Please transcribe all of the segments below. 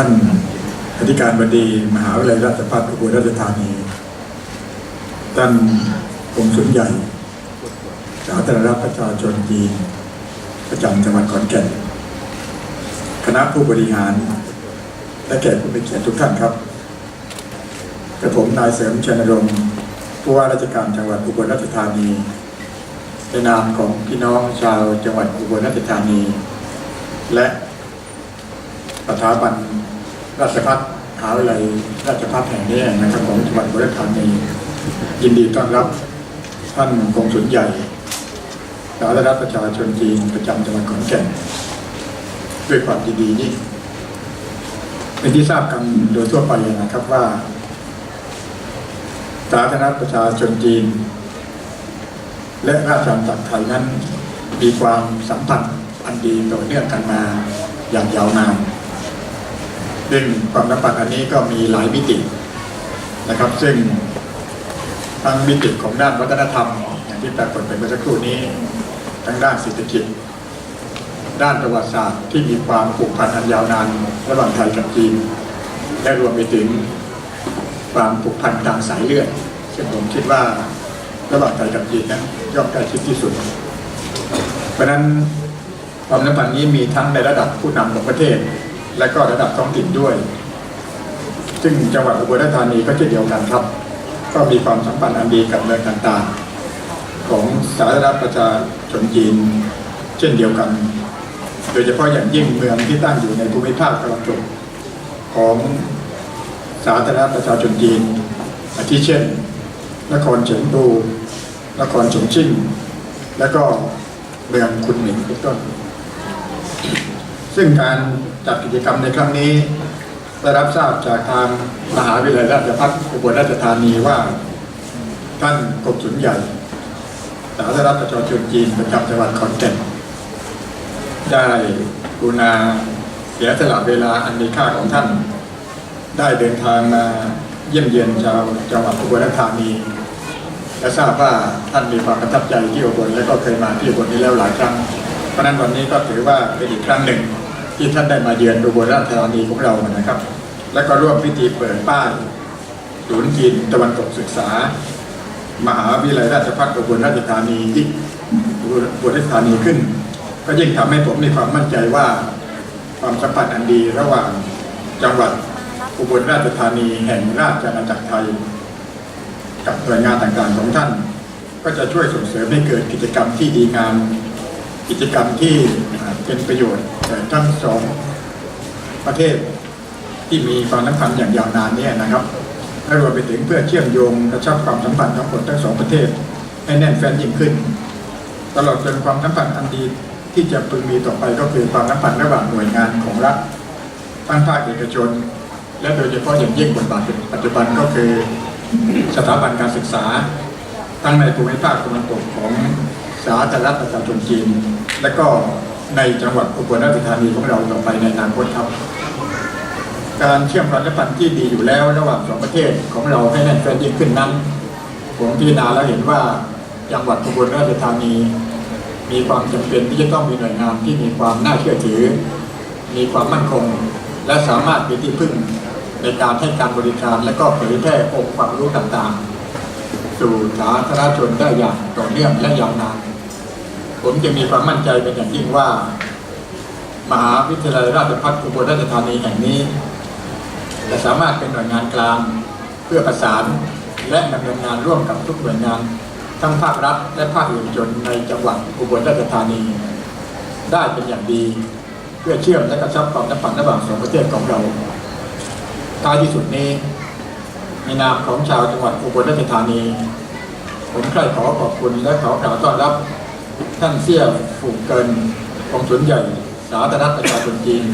ท่านอธิการบดี มหาวิทยาลัยราชภัฏอุบลราชธานี ท่านกรมสุนใหญ่ สาธารณรัฐประชาชนจีน ประจำจังหวัดขอนแก่น คณะผู้บริหาร และแขกผู้มีเกียรติทุกท่านครับกระผมนายเสริมชัยนรงค์ผู้ว่าราชการจังหวัดอุบลราชธานีในนามของพี่น้องชาวจังหวัดอุบลราชธานี และสถาบัน ราชพัฒมหาวิทยาลัยราชพัฒแห่งนี้นะครับของจังหวัดอุบลราชธานียินดีต้อนรับท่านกงสุลใหญ่สาธารณประชาชนจีนประจำจังหวัดขอนแก่นด้วยความยินดียิ่งเป็นที่ทราบกันโดยทั่วไปนะครับว่า สาธารณรัฐประชาชนจีน และราชอาณาจักรไทยนั้น มีความสัมพันธ์อันดีต่อเนื่องกันมาอย่างยาวนาน ซึ่งความสัมพันธ์อันนี้ก็มีหลายมิตินะครับ ซึ่งทั้งมิติของด้านวัฒนธรรม อย่างที่ปรากฏไปเมื่อสักครู่นี้ทั้งด้านเศรษฐกิจ ด้านประวัติศาสตร์ที่มีความผูกพันอันยาวนานระหว่างไทยกับจีนและรวมไปถึงความผูกพันทางสายเลือดซึ่งผมคิดว่าระหว่างไทยกับจีนนั้นย่อมใกล้ชิดที่สุด เพราะฉะนั้นความสัมพันธ์นี้มีทั้งในระดับผู้นำของประเทศ และก็ระดับท้องถิ่นด้วย ซึ่งจังหวัดอุบลราชธานีก็เช่นเดียวกันครับ ก็มีความสัมพันธ์อันดีกับเมืองต่างๆ ของสาธารณรัฐประชาชนจีนเช่นเดียวกัน โดยเฉพาะอย่างยิ่งเมืองที่ตั้งอยู่ในภูมิภาคตะวันตกของสาธารณรัฐประชาชนจีนอาทิเช่น นครเฉิงตูนครฉงชิ่งและก็เมืองคุนหมิงเป็นต้น ซึ่งการจัดกิจกรรมในครั้งนี้ ได้รับทราบจากทางมหาวิทยาลัยราชภัฏอุบลราชธานีว่าท่านกรมสุนใหญ่สาธารณรัฐประชาชนจีนประจำจังหวัดขอนแก่นได้กรุณาเสียสละเวลาอันมีค่าของท่าน ได้เดินทางมาเยี่ยมเยียนชาวจังหวัดอุบลราชธานีและทราบว่าท่านมีความประทับใจที่อุบลและก็เคยมาที่อุบลนี้แล้วหลายครั้ง เพราะฉะนั้นวันนี้ก็ถือว่าเป็นอีกครั้งหนึ่ง ที่ท่านได้มาเยือนอุบลราชธานีของเรานะครับ และก็ร่วมพิธีเปิดป้ายศูนย์จีนตะวันตกศึกษา มหาวิทยาลัยราชภัฏอุบลราชธานีที่อุบลราชธานีขึ้น ก็ยิ่งทำให้ผมมีความมั่นใจว่าความสัมพันธ์อันดีระหว่างจังหวัดอุบลราชธานีแห่งราชอาณาจักรไทย กับหน่วยงานต่างๆของท่าน ก็จะช่วยส่งเสริมให้เกิดกิจกรรมที่ดีงามกิจกรรมที่ เป็นประโยชน์แก่ทั้งสองประเทศที่มีความสัมพันธ์อย่างยาวนานเนี่ยนะครับและรวมไปถึงเพื่อเชื่อมโยงกระชับความสัมพันธ์ของคนทั้งสองประเทศ ให้แน่นแฟ้นยิ่งขึ้น ตลอดจนความสัมพันธ์อันดีที่จะพึงมีต่อไปก็คือความสัมพันธ์ระหว่างหน่วยงานของรัฐทั้งภาคเอกชน และโดยเฉพาะอย่างยิ่งบทบาทปัจจุบันก็คือสถาบันการศึกษา ทั้งในภูมิภาคตะวันตกของสาธารณรัฐประชาชนจีน และก็ ในจังหวัดอุบลราชธานีของเราต่อไปในอนาคตครับ การเชื่อมความสัมพันธ์ที่ดีอยู่แล้วระหว่างสองประเทศของเราให้แน่นแฟ้นยิ่งขึ้นนั้นผมพิจารณาแล้วเห็นว่าจังหวัดอุบลราชธานี มีความจำเป็นที่จะต้องมีหน่วยงานที่มีความน่าเชื่อถือ มีความมั่นคง และสามารถเป็นที่พึ่งในการให้การบริการและก็เผยแพร่องค์ความรู้ต่างๆ สู่สาธารณชนได้อย่างต่อเนื่องและยาวนาน ผมจะมีความมั่นใจเป็นอย่างยิ่งว่า มหาวิทยาลัยราชภัฏอุบลราชธานีแห่งนี้ จะสามารถเป็นหน่วยงานกลางเพื่อประสานและดำเนินงานร่วมกับทุกหน่วยงาน ทั้งภาครัฐ และภาคเอกชนในจังหวัดอุบลราชธานี ได้เป็นอย่างดี เพื่อเชื่อมและกระชับความสัมพันธ์ระหว่างสองประเทศของเราท้ายที่สุดนี้ในนามของชาวจังหวัดอุบลราชธานี ผมใคร่ขอขอบคุณและขอกล่าวต้อนรับ ท่านเสี่ยฝูกเกินของสวนใหญ่ สาธารณรัฐประชาชนจีน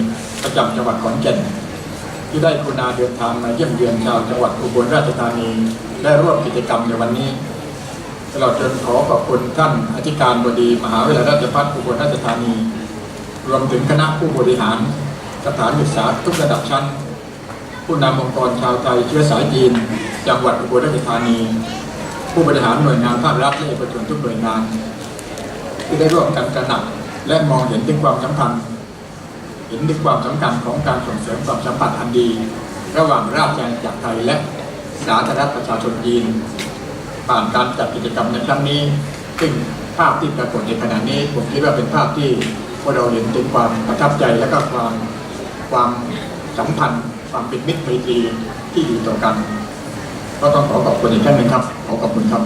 ประจำจังหวัดขอนแก่น ที่ได้กรุณาเดินทางมาเยี่ยมเยือนชาวจังหวัดอุบลราชธานีและร่วมกิจกรรมในวันนี้ตลอดจนขอขอบคุณท่านอธิการบดีมหาวิทยาลัยราชภัฏอุบลราชธานี รวมถึงคณะผู้บริหารสถานศึกษาทุกระดับชั้น ผู้นำองค์กรชาวไทยเชื้อสายจีน จังหวัดอุบลราชธานี ผู้บริหารหน่วยงานภาครัฐและเอกชนทุกหน่วยงาน ที่ได้ร่วมกันกระหนักและมองเห็นถึงความสำคัญห็นถึงความสำคัญของการส่งเสริมความสัมพันธ์อันดี ระหว่างราชอาณาจักรไทยและสาธารณรัฐประชาชนจีนผ่านการจัดกิจกรรมในครั้งนี้ ซึ่งภาพที่ปรากฏในขณะนี้ ผมคิดว่าเป็นภาพที่พวกเราเห็นถึงความประทับใจและก็ความความสัมพันธ์ ความเป็นมิตรไมตรีที่อยู่ต่อกัน ก็ต้องขอขอบคุณอีกท่านหนึ่งครับ ขอขอบคุณครับ